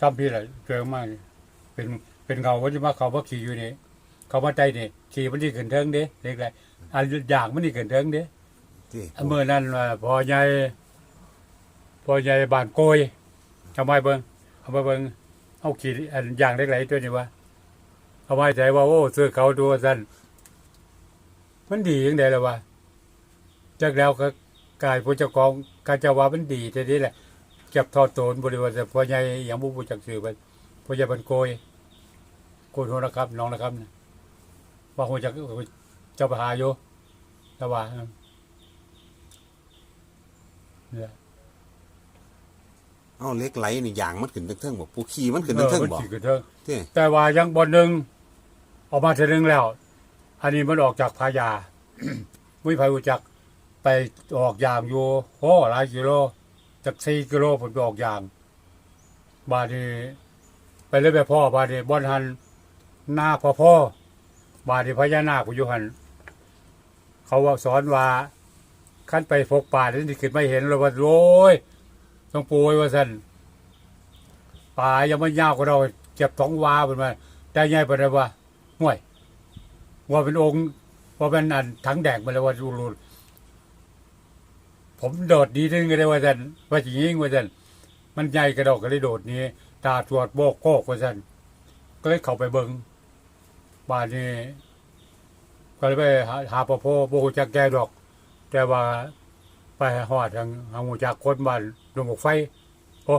ซ้ำพี่แหละเจอมากนี่เป็นเป็นเงาว่าจะมาเขาว่าขี่อยู่นี่เขามาใจนี่ขี่มันที่ขึ้นเทิงเด้เล็กไรอันอย่างมันที่ขึ้นเทิงเด้ที่อันเมื่อนั้นว่าพอใหญ่พอใหญ่บ้านโกยทำไมเบิ่งเอามาเบิ่งเอาขี่อันอย่างเล็กไรตัวนี้วะเอาไว้ใจว่าโอ้ซื้อเขาดูสั้นมันดียังไงล่ะวะจากแล้วก็กายผู้เจ้าของกาจะว่ามันดีแต่นี้แหละ เก็บทอดโตนบริวารแต่พ่อใหญ่อย่างบุบุจักสื่อไปพ่อใหญ่บันโกยโกยโหนะครับน้องนะครับนะว่าหัวจักเจ้าไปหาอยู่แต่ว่าเนี่ยเอาเหล็กไหลนี่อย่างมันขึ้นเทิงๆบ่ปูขี่มันขึ้นเทิงๆบ่ออมันสิขึ้นเทิงที่แต่ว่ายังบนหนึ่งออกมาเทอนึงแล้ว อันนี้มันออกจากพายามุ้ยพายุจักไปออกยางอยู่โอ้หลายกิโล จากสี่กิโลผมไปออกยาง บาดนี้ไปเลยไปพ่อบาดนี้บอนหันหน้าพ่อพ่อบาดนี้พญานาคอยู่หันเขาว่าสอนว่าขั้นไปพกป่าที่ขึ้นไม่เห็นเลยว่าโอ้ยต้องปูไว้ว่าสันป่ายังไม่ยาวกว่าเราเจ็บท้องวาเป็นมาแต่ใหญ่ไปเลยว่าห่วยว่าเป็นองค์ว่าเป็นอันถังแดงไปเลยว่าดูรู ผมโดดดีนึงก็ได้ว่าสันว่าจริงว่าสันมันใหญ่กระดอกกระโดดนี้ ตาตรวจโบกโกกว่าซั่นก็เลยเข้าไปเบิงบ้านนี้ก็เลยไปหาหาปะโพโบกจักแกดอก แต่ว่าไปหอดทางหาหมูจากคนบ้านดงบกไฟ โอ้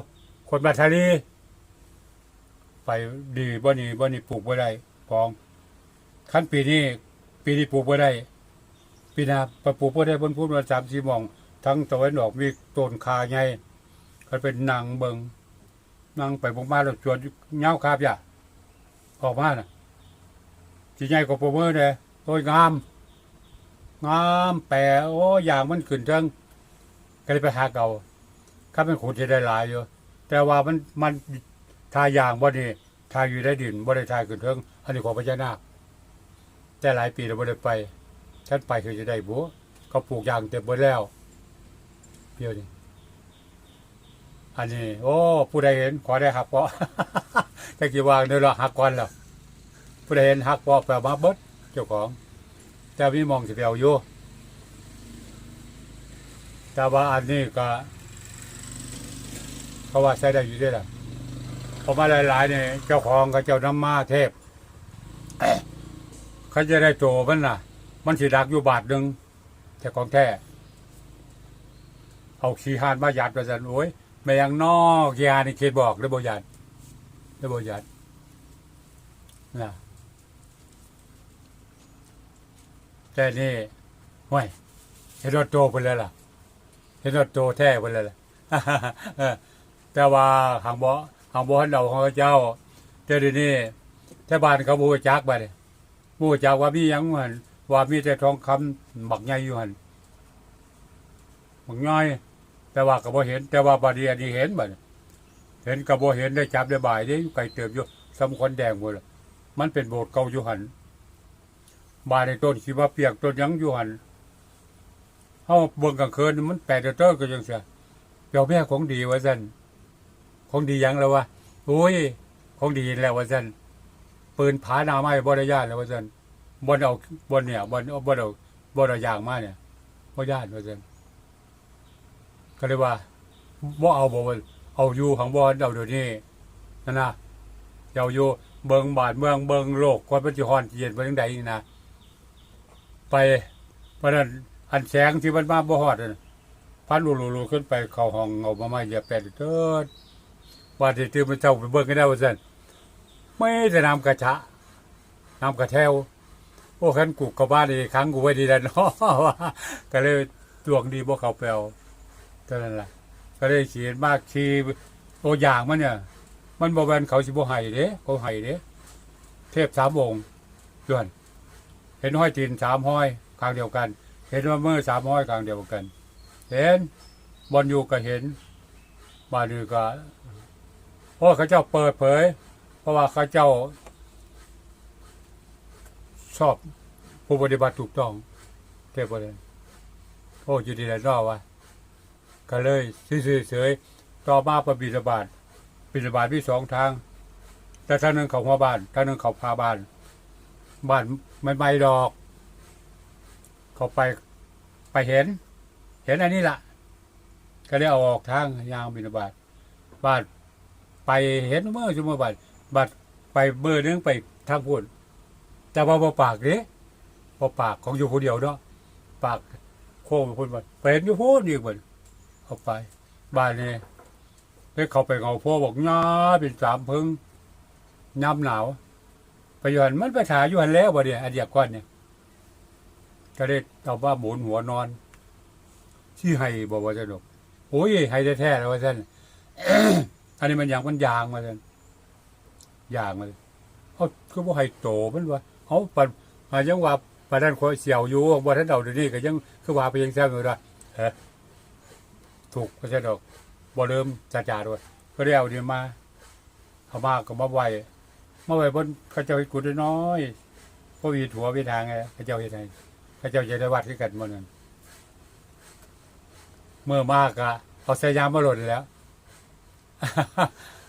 คนบ้านทะเลไปดีบ่นี่บ่นี่ปลูกบ่ได้ของขั้นปีนี้ ปีนี้ปลูกบ่ได้ปีหน้าไปปลูกบ่ได้บนพูดว่าสามสี่มอง ทั้งตะวันออกมีต้นคาใหญ่ก็เป็นนางเบิงนางไปบงมาแล้วชวนเงาคาบอย่าออกมาน่ะจีใหญ่กว่าโปรเมอร์เลยโอ้ยงาม งามแปรโอ้อย่างมันขึ้นเทิงก็เลยไปหาเก่าข้าเป็นขุดที่ได้หลายอยู่แต่ว่ามันมันทายอย่างบ่นี่ทายอยู่ได้ดินบ่ได้ทายขึ้นเทิงอันนี้ของพญานาคแต่หลายปีเราบ่ได้ไปฉันไปคือจะได้บัวเขาปลูกยางเต็มหมดแล้ว เดี๋ยวนี้อันนี้ โอ้ ผู้ใดเห็นขอได้หักเปาะแต่กี่วางเดี๋ยวเราหักก่อนแล้วผู้ใดเห็นหักเปาะแปลมาเบิดเจ้าของ แต่มีมองสิไปเอาอยู่แต่ว่าอันนี้ก็เขาว่าใช้ได้อยู่ด้วยล่ะเพราะมาหลายๆเนี่ยเจ้าของกับเจ้าน้ำมาเทพเขาจะได้โจมันน่ะ มันสิดักอยู่บาทหนึ่งแต่ของแท้ เอาขี้หานมาหยัดไปสันโอ้ยไม่ยังนอกยานี่เขตบอกได้บ่ยัดได้บ่ยัดนะแต่นี่ห้วยเห็นรถโตไปเลยล่ะเห็นรถโตแท้ไปเลยล่ะแต่ว่าหางบ่หางบ่หันเดาของเจ้าแต่เดี๋ยวนี้แต่บ้านเขาบูจักไปเลยบูจักว่ามียังหันว่ามีแต่ทองคำบักใหญ่อยู่หันบักง่อย แต่ว่าก็บ่เห็น แต่ว่าบาดนีอันนี้เห็นบัดเห็นก็บ่เห็นได้จับได้บ่ายได้อยู่ไกลเติบอยู่สำคนแดงหมดเลยมันเป็นโบสถ์เก่าอยู่หันบาดในต้นขี้ว่าเปียกต้นยังอยู่หันเฮาเบิ่งกลางคืนมันแปลกเด้อก็จังเสียเปียวแม่ของดีว่าซั่นของดียังแล้ววะโอ้ยของดีแล้วว่าซั่นปืนผาหนาไม้บ่ได้ย่านแล้วว่าซั่นบ่เอาบ่เนี่ยบ่เอาบ่เอาบ่เอาอย่างมาเนี่ยบ่ย่านว่าซั่น ก็เลยว่าบ่เอาบ่ว่าเอาอยู่ของบ่เอาเดี๋ยวนี้นั่นะเอาอยู่เบิงบาดเมืองเบิงโลกความเป็นสิฮอนเย็นไปจังใดนี่นะไปเพราะนั้นอันแสงที่มันมาบ่ฮอดพันลุๆขึ้นไปเข้าห้องเอามามาเหยียบแปดเถิดว่าที่ตื่นมาเจ้าไปเบิ่งกันได้ว่าซั่นไม่แต่น้ำกระชะนำกระแทวโอ้คันกูเข้าบ้านนี่ครั้งกูไว้ดีแล้วเนาะก็เลยดวงดีบ่เขาไปเอาเท่านั้นแหละก็ได้เขียนมากชีตัวอย่างมันเนี่ย มันบอกว่าเขาสิบ่ให้เด้เขาให้เด้เทพสามองค์ย้อนเห็นห้อยตีนสามห้อยข้างเดียวกัน เห็นว่ามือสามห้อยข้างเดียวกัน เห็นบอลอยู่ก็เห็นบาดือก็เพราะเขาเจ้าเปิดเผย เพราะว่าเขาเจ้า ชอบผู้ปฏิบัติถูกต้องเทพประเด็นโอ้ยู่ดีแล้วนอวะ ก็เลยซื่อเฉยๆต่อมาประบิดาบาตปีบิณฑบาตมีสองทาง แต่ทางหนึงเขาหัวบ้านทางหนึงเขาพาบ้านบ้านไม่ไม่ดอก เขาไปไปเห็น เห็นอันนี้ล่ะ ก็ได้เอาออกทางยางบิณฑบาตบ้านไปเห็นเมื่อชั่วโมงบานบัดไปเบอร์นึงไปทางพูนแต่ว่าบ่ปากเด้บ่ปากของอยู่คนเดียวเนาะปากโค้งไปพูนบัดไปเห็นอยู่พูนอีกบัด เข้าไป บ้านนี้ได้เขาไปเอาพ่อบอกงาเป็นสามพึ่งย้ำหนาวไปยู่หันมันไปถ่ายอยู่หันแล้วบ่เนี่ยอันเดียกก้อนเนี่ยก็ได้เอาว่าหมุนหัวนอนที่ให้บอกว่าจะดกโอ้ยให้แท้ๆแล้วว่าท่านอันนี้มันอย่างมันยางมาท่านยางมาเลยเขาก็บ่ให้โตมันว่าเขาปันอายังว่าปานนั้นคอยเสียวอยู่บ่ทันเอาเดี๋ยนี้ก็ยังคือว่าไปยังแซมอยู่ว่าเฮ้ ถูกก็จะดอกบ่เริ่มจ่าจ่าด้วย ก็ได้เอาเดี๋ยวมาเอามาก็มาไว้มาไว้บนเขาเจ้าให้กูน้อยๆพวกวีถัววีทางไงเขาเจ้าเฮ็ดให้เขาเจ้าจะได้วัดคือกันหมดนั่นเมื่อมากอะเอาสยามมาหล่นแล้ว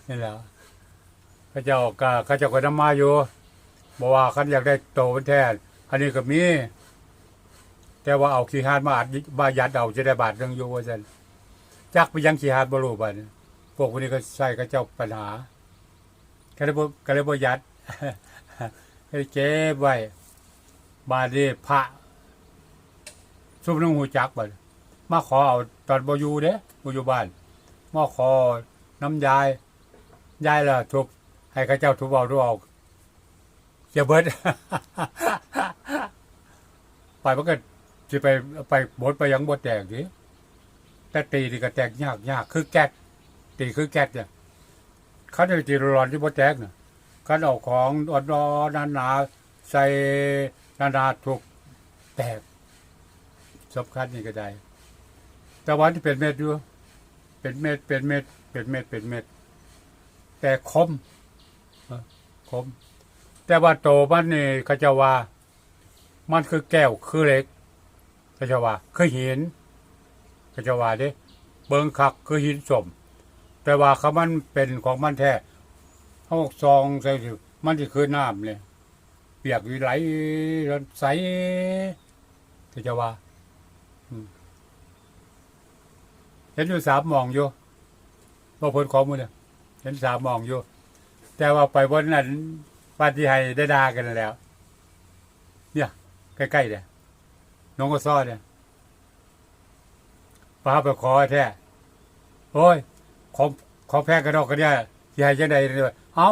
นี่แหละเข้าเจ้าก็เข้าเจ้าก็นำมาอยู่บอกว่าคันอยากได้โตเป็นแทนอันนี้ก็มีแต่ว่าเอาขี้หาดมาอัดบายัดเอาจะได้บาทเรื่องอยู่ว่าซั่น จักไปยังขี้หาดบ่รู้บัดนี้พวกคนนี้ก็ใส่เข้าเจ้าปัญหาก็เลยบ่ก็เลยบ่ยัดให้เก็บไว้บาดนี้พระซุปนึงหูจักบัดมาขอเอาตอนบ่อยู่เด้บ่อยู่บ้านมาขอน้ำยายยายล่ะทุบให้ข้าเจ้าทุบเอาทุบเอาเสียเบิดไปมันก็จะไปไปบดไปยังบดแตกดิ แต่ตีนี่ก็แตกยากยากคือแก๊สตีคือแก๊สเนี่ยเขาจะตีร้อนที่บดแตกเนี่ยเขาเอาของอ่อนๆหนาๆใส่นานๆถูกแตกสำคัญนี่ก็ได้ แต่วันที่เป็นเม็ดอยู่เป็นเม็ดเป็นเม็ดเป็นเม็ดเป็นเม็ด แต่คมคม แต่ว่าโตมันนี่เขาจะว่า มันคือแก้วคือเหล็กเขาจะว่าคือหิน เขาจะว่าเด้เบิงคักคือหินสมแต่ว่าเขามันเป็นของมันแท้เขาซองใส่สิมันจะคือน้ำเลยเปียกอยู่ไหลใสเขาจะว่าเห็นอยู่สามมองอยู่บ่พ้นของมือเนี่ยเห็นสามมองอยู่ แต่ว่าไปบนนั้นปาฏิไฮได้ดากันแล้ว เนี่ย ใกล้ๆเนี่ยน้องก็ซ้อเนี่ย ป้าไปขอแท้โอ้ยของของแพงกระดอกกระเดียที่ให้จังใดเลยเอ้า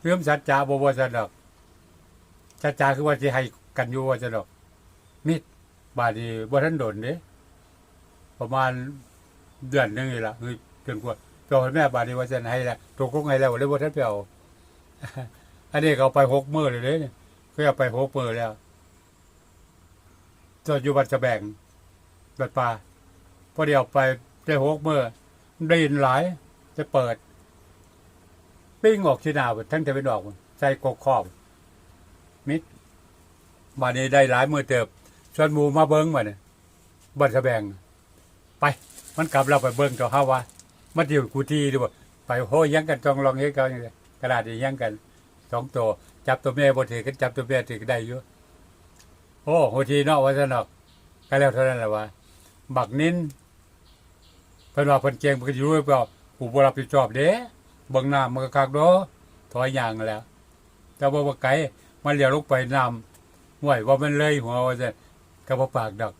เรื่องสัจจะบ่บ่สันดอกสัจจะคือว่าที่ให้กันอยู่ว่าสันดอกมิดบาดนี้บ่ทันโดนเด้ประมาณเดือนหนึงนี่ละคือเดือนกว่าเจ้าแม่บาดนี้ว่าจะให้ละตกลงให้แล้วเลยว่าท่านไปเอาอันนี้ก็เอาไปหกมือเลยเด้เนี่ยก็เอาไปหกมือแล้วจอดอยู่บัดจะแบ่งบัดปลา พอเดียวไปได้หกมือได้ยินหลายจะเปิด ปิ้งออกที่นาทั้งจะเป็นออกใส่กกขอบมิดบาดนี้ได้หลายมือเติบชวนหมูมาเบิ้งมาเนี่ยบัดจะแบง ไป มันกลับเราไปเบิ่งเจ้าห้าว่ามันอยู่กูทีดูบ่ไปโหยังกันจองลองเฮ็ดกันกระดาษยังกันสองตัวจับตัวแม่บ่ถือกันจับตัวแม่ถือก็ได้อยู่โอ้โหทีนาะว่าซั่นอกก็แล้วเท่านั้นแหละว่าบักนิน พิ่นว่าเพิ่นเก่งเพิ่นก็อยู่เปล่ากูบ่รับผิดชอบเด้เบิ่งน้ำมันก็คักเด้อถอยยางแล้ว แต่ว่าบ่ไกลมันเลี้ยวลงไปน้ำห้วยว่ามันเลยหัวว่าซั่นก็บ่ปากดอก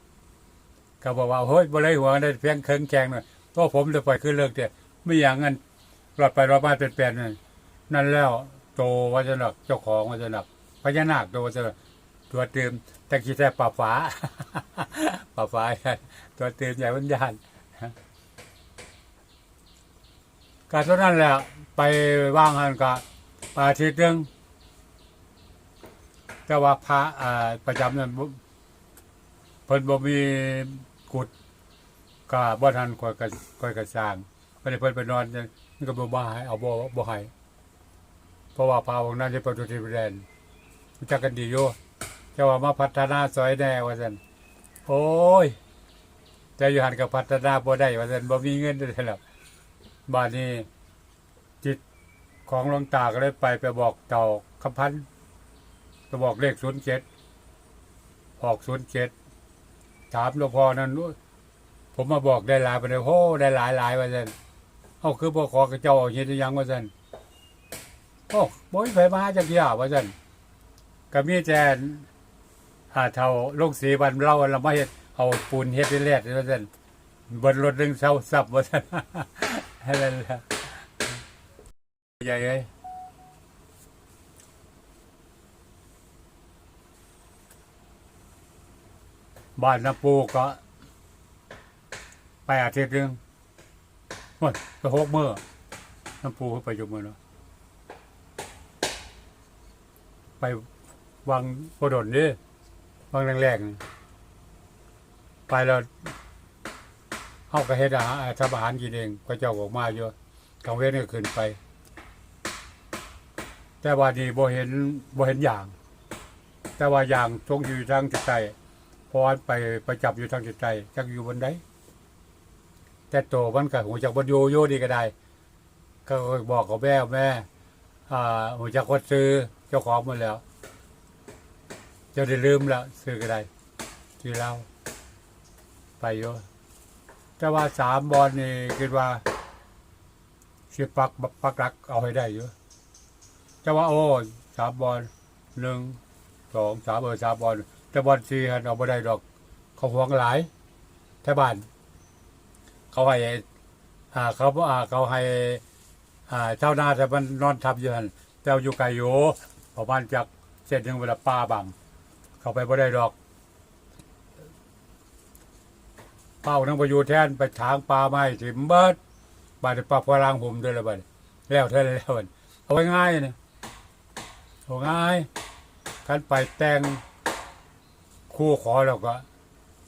ก็บอกว่าเฮ้ยบ่เลยหัวได้เพียงเคิงแกงหน่อยเพราะผมจะไปขึ้นเลิกเดียไม่อย่างนั้นรอดไปรอดมาเป็นแปลนนั่นแล้วโตวัจะหนักเจ้าของวัจะหนักพญานาคโตวัจนกตัวเติมแต่ขี้แต่ป่าฝาป่าฝาตัวเติมใหญ่วิญญาณ การเท่านั้นแหละไปว่างหันกับอาทิตย์หนึงแต่ว่าพระอ่าประจำนั้นบ่เพิ่นบ่มีกุดก็บ่ทันคอยกะคอยกะสร้างเพิ่นให้เพิ่นไปนอนจังมันก็บ่บ่ให้เอาบ่บ่ให้เพราะว่าพาของนั้นที่ประตูที่แดนรู้จักกันดีอยู่แต่ว่ามาพัฒนาซอยแน่ว่าซั่นโอ้ยแต่อยู่หันก็พัฒนาบ่ได้ว่าซั่นบ่มีเงินได้แล้ว บ้านนี้ จิตของหลวงตาก็เลยไปไปบอกเต่าคำพันธ์ไปบอกเลขศูนย์เจ็ดออกศูนย์เจ็ดถามหลวงพ่อนั่นนู้ผมมาบอกได้หลายไปเลยโอ้ได้หลายหลายว่าสันเอาคือบ่ขอกระเจ้าเอาเฮ็ดอิหยังว่าสันโอ้บ่มีไผมาจักเที่ยว่าสันก็มีแต่หาเท่าลูกสีบันเราเราไมาเฮ็ดเอาปูนเฮ็ดเป็นแรดว่าสันบนรถหนึงเซาซับว่าสัน นั่นแหละใหญ่เอ้ยบ้านน้ำปูก็ไปอาทิตย์หนึงโอ้ยไปหกเมื่อน้ำปูเขาไปอยู่มือเนาะไปวางกระโดดนี่วางแรงๆไปแล้ว เอากระเฮ็ดอาหารทำอาหารกินเองก็เจ้าออกมาเยอะกลางเว้นก็ขึ้นไป แต่ว่านี่บ่เห็นบ่เห็นอย่าง แต่ว่าอย่างทรงอยู่ทางจิตใจพราะว่าไปไปจับอยู่ทางจิตใจจักอยู่บนใดแต่โตมันก็หูจักบนโยโย่ดีก็ได้ ก็บอกกับแม่แม่อ่าหูจักคนซื้อเจ้าของหมาแล้วจ้าได้ลืมแล้วซื้อก็ได้ที่เราไปโย แต่ว่าสามบอลนี่คิดว่าเสิปักปักรักเอาให้ได้อยู่แต่ว่าโอ้สามบอลหนึ่งสองสามเออสามบอลแต่บอลสี่หันเอาไม่ได้ดอก เขาห่วงหลายแถบ้าน เขาให้อ่าเขาอ่าเขาให้อ่าเจ้าหน้าแต่มันนอนทับอยู่หันแต่อยู่ไกลอยู่ประมาณจากเส้นหนึ่งเวลาป้าบัง เขาไปบ่ได้ดอก เป้านั่งไปอยู่แทนไปทางปลาไม้ถิมเบิดบาดปลาพลังผมด้วยละบัดนี้แล้วเท่านั้นแล้วบัดเอาไว้ง่ายนะเอาง่ายคันไปแต่งคู่ขอแล้วก็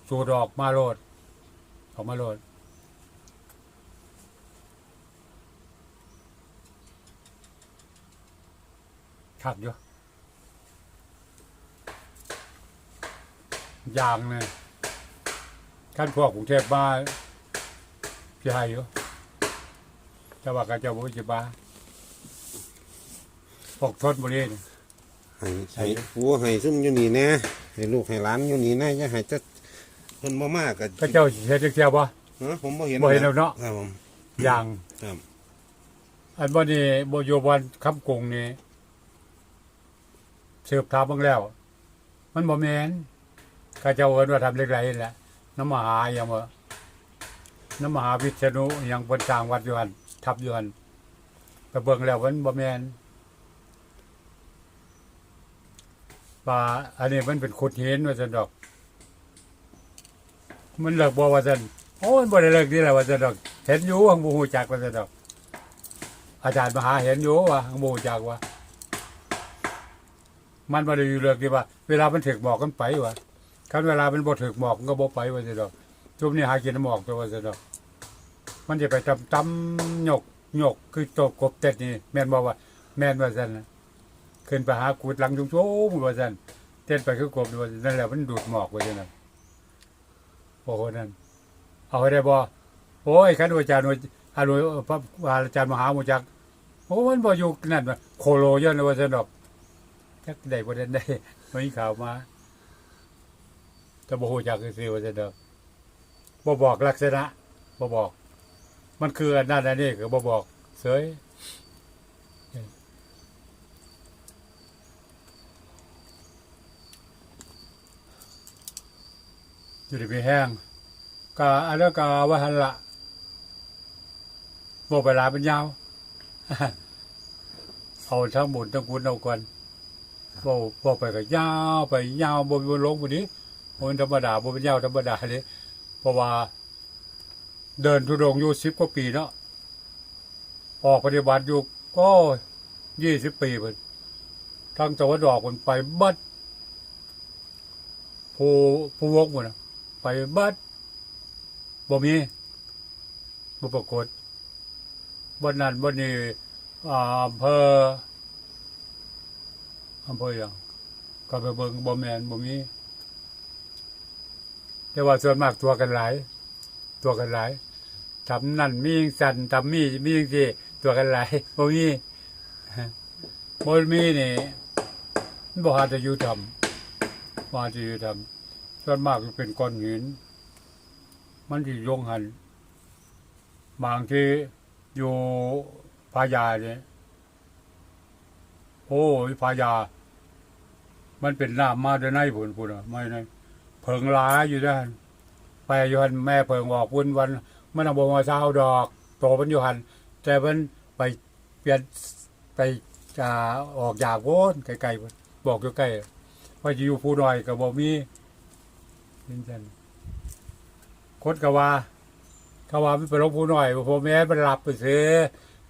สูดออกมาโลดออกมาโลดคักอยู่อย่างเนี่ย ขั้นพวกกรุงเทพมาพี่ให้อยู่แต่ว่าก็จะบุจิบาพวกทนบุรีนี่ ให้ให้ผัวให้ซุ่มอยู่นี่แน่ให้ลูกให้หลานอยู่นี่แน่อย่าให้จะเพิ่นบ่มากก็ก็เจ้าเฮ็ดจักเที่ยวบ่ฮะผมบ่เห็นบ่เห็นแล้วเนาะ ครับผมอย่าง ครับอันบ่นี่บ่อยู่บอนคำกรุงนี่สืบถามเบิ่งแล้ว มันบ่แม่นก็เจ้าเอิ้นว่าทำเล็กไรนี่แหละ น้ำมหาอหยังบ่น้ำมหาวิษณุอหยังเพิ่นสร้างวัดยู่หั่นทับยู่หั่นไปเบิ่งแล้วมันบ่แมนว่าอันนี้มันเป็นขุดหินว่าซั่นดอก มันเลิกบ่ว่าซั่นโอ้ยบ่ได้เลิกนี่แหละว่าซั่นดอก เห็นอยู่หังบ่ฮู้จักว่าซั่นดอก อาจารย์มหาเห็นอยู่ว่าหังบ่ฮู้จักว่า มันบ่ได้อยู่เลิกที่ว่า เวลามันถึกหมอกกันไปว่า คันเวลามันบ่ถึกหมอกมันก็บ่ไปว่าซั่นดอกจุ่มนี่หากินหมอกตัวว่าซั่นดอก มันจะไปตำตำหยกหยกคือตกกบเต็ดนี่แม่นบ่ว่า แม่นว่าซั่นนะขึ้นไปหากูดหลังจุ้งๆว่าซั่นเต้นไปคือกบว่านนั่นแหละมันดูดหมอกว่าซั่นน่ะโอ้โหนั่นเอาให้ได้บ่โอ้ยคันว่าอาจารย์ว่าอาจารย์พระอาจารย์มหามุจักโอ้มันบ่อยู่นั่นว่ะโคโลย้อนว่าซั่นดอกจักได้บ่ได้ได้ไม่มีข่าวมา แต่บ่ฮู้จักซื่อๆว่าซั่นดอกบ่บอกลักษณะบ่บอก มันคืออันนั้นอันนี้ก็บ่บอกเสยอยู่ดีมีแห้งก็อันนั้นก็ว่าหันละบ่ไปลาเป็นยาว เอาทั้งบุญทั้งคุณเอาก่อนบ่บ่ไปก็ยาวไปยาวบ่มีวันลงบ่นี้ เป็นธรรมดาบ่เป็นยาธรรมดาเด้เพราะว่า เดินทุดงอยู่10กว่าปีเนาะออกปฏิบัติอยู่ก็20ปีเพิ่นทางตะวันออกมันไปบัดผู้ผู้วกหมดนะไปบัดบ่มีบ่ปรากฏบ่นั้นบ่นี้อ่าอำเภออำเภออย่างก็ไปเบิ่งบ่แมนบ่มี แต่ว่าส่วนมากตัวกันหลาย ตัวกันหลายทำนั่นมีจังสันทำมีมีจังซี่ตัวกันหลายบ่มีบนมีนี่มันบ่หาจะอยู่ทำบ่หาจะอยู่ทำส่วนมากจะเป็นก้อนหิน มันที่ยงหันบางที่อยู่พายาเนี่ยโอ้ยพายา มันเป็นน้ำมาด้วยในผุนพุ่นอะไม่ใน เพิงลายอยู่ด้านไปอยู่หันแม่เพิงบอกพุ่นวันมันเอาบมาเช้าดอก โตมันอยู่หันแต่มันไปเปลี่ยนไปจะออกจากโวนไกลๆพุ่นบอกอยู่ใกล้ว่าจะอยู่ผู้น้อยกับบ่มีนี่จันคดกะว่าเขาว่ามันไปลงผู้น้อยผมแม่มันหลับไปซื้อ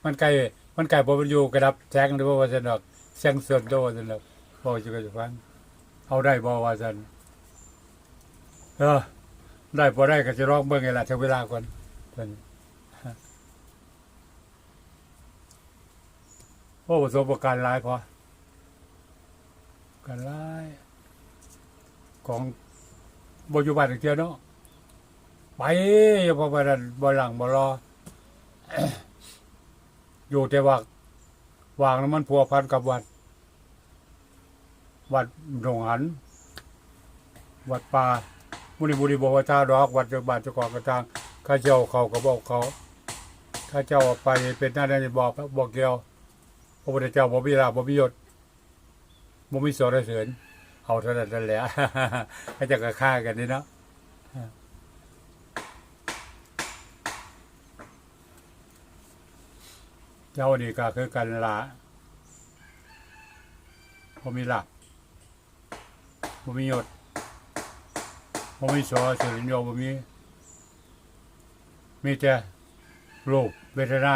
มันไกลมันไกลบ่มันอยู่กระดับแจ้งหรือว่าจะดอกเสียงเสือนโดว่าจะดอกบอกจะกันฟังเอาได้บ่ว่าซัน เออได้พอได้ก็จะร้องเบิ่งไงล่ะถึงเวลาก่อนเพิ่นโอ้ประสบการณ์หลายพอการหลาย ของบอยู่บ้านอีกเทียวเนาะไปอย่าพอไปนั่นบ่หลังบ่รอ อยู่แต่ว่าวางแล้วมันพัวพันกับวัด วัดหนองหัน วัดป่า มุนิบุรีบอกว่าถ้าดอกวัดเจ้าบานเจ้าของกระทางข้าเจ้าเขาก็บอกเขาข้าเจ้าออกไปเป็นหน้าที่บอกบอกเกี่ยวพระพุทธเจ้าบ่มีลาภบ่มียศบ่มีสรเสริญเอาเท่านั้นแหละข้จะก็ฆ่ากันนี่เนาะเจ้านี่ก็คือกันละบ่มีลาภบ่มียศ บ่มีสอเสริญโยบ่มีมีแต่รูปเวทนา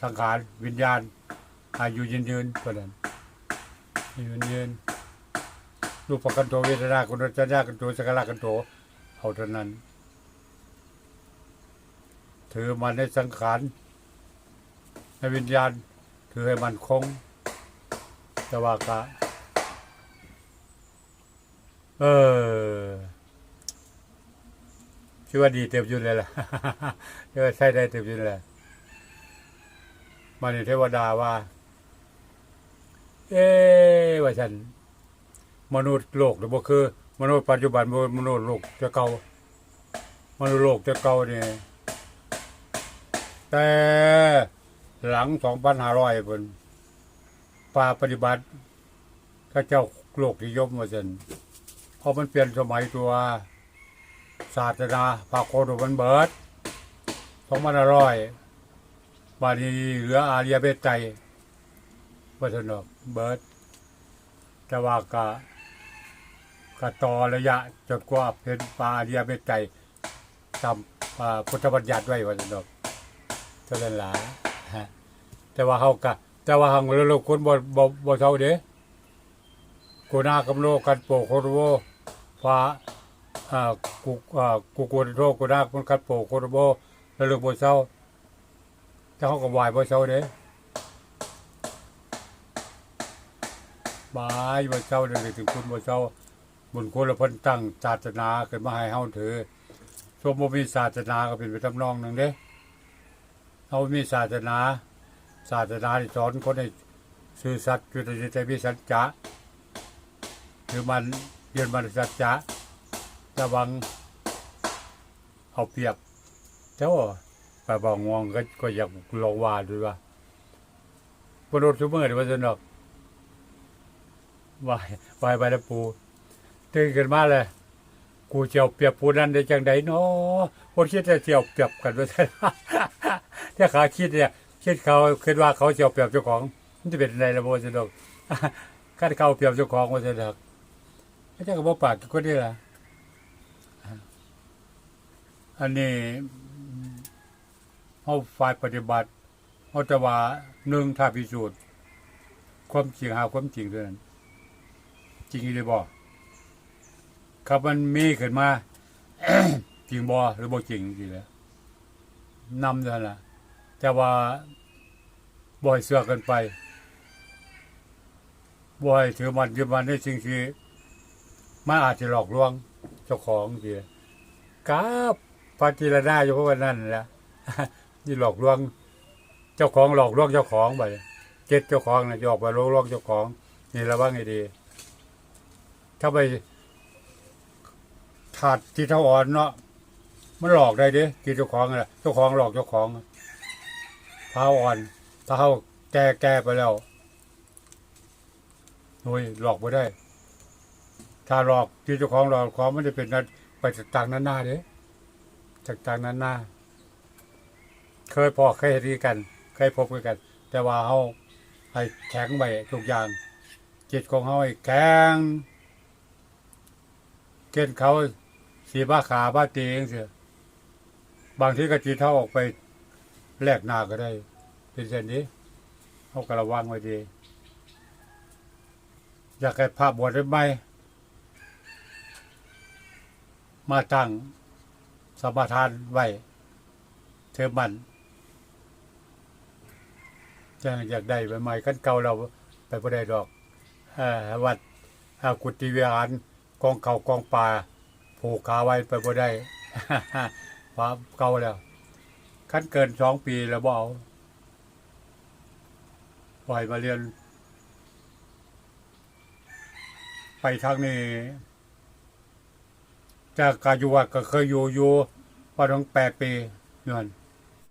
สังขารวิญญาณ อายุยืนยืนเท่านั้นอายุยืนยืนรูปประกันโตเวทนากันโตจัญญากันโตสังขารกันโตเอาเท่านั้นถือมันในสังขารในวิญญาณถือให้มันคงแต่ว่ากะเออ ชื่อว่าดีเต็มยุ่นเลยล่ะชื่อว่าใช่ได้เต็มยุ่นเลยมาในเทวดาว่า เอ๊ว่าฉัน มนุษย์โลกหรือบ่คือ มนุษย์ปัจจุบันมนุษย์โลกจะเก่ามนุษย์โลกจะเก่านี่แต่หลังสองพันห้าร้อยเป็นป่าปฏิบัติถ้าเจ้าโลกที่ยมว่าฉันพราะมันเปลี่ยนสมัยตัว ศาสนาภาคโคดมันเบิดสองพันร้อยบานีเหลืออาเรียเบตใจวัฒนกเบิดแต่ว่ากะกะต่อระยะจนกว่าเป็นปลาอาเรียเบตใจตามพุทธบัญญัติไว้วัฒนกเท่านั้นหละฮะแต่ว่าเขากะแต่ว่าหังเรือคนบ่บ่บ่เท่าเด้กูนากำโลกันโปโคโรโวฟ้าอ่า กูอ่ากูกวนโรคกูดักมันกัดโปกโคตรโบแล้วเรื่องบ่เศร้าถ้าเขาก็วายบ่เศร้าเด้บายบ่เศร้าเด้ถึงคุณบ่เศร้าบุญคุณและพิ่นตั้งศาสนาขึ้นมาให้เฮาถือส่วนบ่มีศาสนาก็เป็นไปทำนองหนึ่งเด้เฮามีศาสนาศาสนาที่สอนคนให้ซื่อสัตย์จุตจิตใจมีสัจจะคือมันเรียนมันสัจจะระวัง เอาเปรียบ เจ้าไปบอกงวงก็ก็อยากลองว่าด้วยว่าปนุษย์ทุกเมื่อเดี๋ยวว่าสนอกวายวายไปแล้วปูตื่นขึ้นมาเลย กูเจียวเปรียบปูนั้นได้จังใดเนาะคนคิดจะเจียวเปรียบกันว่าซั่ถ้าเขาคิดเนี่ยคิดเขาคิดว่าเขาเจียวเปรียบเจ้าของ มันจะเป็นอะไรละโบสนอกข้าเขาเปรียบเจ้าของว่าสนอกไม่ใช่กับบ่ปากก็ได้ล่ะ อันนี้เขาฝ่ายปฏิบัติเขาจะว่าหนึ่งถ้าพิสูจน์ ความจริงหาความจริงเท่านั้น จริงหรือบ่ครับมันมีขึ้นมาจริงบ่หรือบ่จริงจริงแล้วนำเท่านั้นละแต่ว่าบ่ให้เสือกกันไปบ่ให้ถือมันยึดมันในสิ่งที่มันอาจจะหลอกลวงเจ้าของทีครับ ปาจิรดาอยู่เพราะว่านั่นแหละนี่หลอกลวง เจ้าของหลอกลวงเจ้าของไปเจ็ดเจ้าของนะจะอกไปลกโลกเจ้าของ นี่ระวังให้ดี ถ้าไปถาดที่เท่าอ่อนเนาะมันหลอกได้ดิกินเจ้าของอะเจ้าของหลอกเจ้าของเท้าอ่อนถ้าเขาแก่แก่ไปแล้วโอ้ยหลอกไม่ได้ ถ้าหลอกที่เจ้าของหลอกของมันจะเป็นนั้นไปต่างนั้นหน้าเด้ ต่างๆนั้นน้าเคยพอเคยเห็นกัน เคยพบกัน แต่ว่าเขาให้แข็งไว้ทุกอย่าง จิตของเขาให้แข็งเกณฑ์เขาสีบ้าขาบ้าตีเองเสียบางทีก็จิตเขาออกไปแลกหน้าก็ได้ เป็นเช่นนี้เขากระวังไว้ดี อยากให้ภาพบวชได้ไหมมาตั้ง มทานไว้เธอมันจะอยากได้ใบใหม่ขั้นเก่าเราไปบ่ได้ดอกอวัดกุฏิวิหารกองเขากองป่าผูกขาไว้ไปบ่ได้ควาเก่าแล้วขั้นเกินสองปีแล้วบ่เอาปล่อยมาเรียน ไปทางนี้จากการอยู่วัดก็เคยอยู่อยู่ พอต้องแปดปีเงิน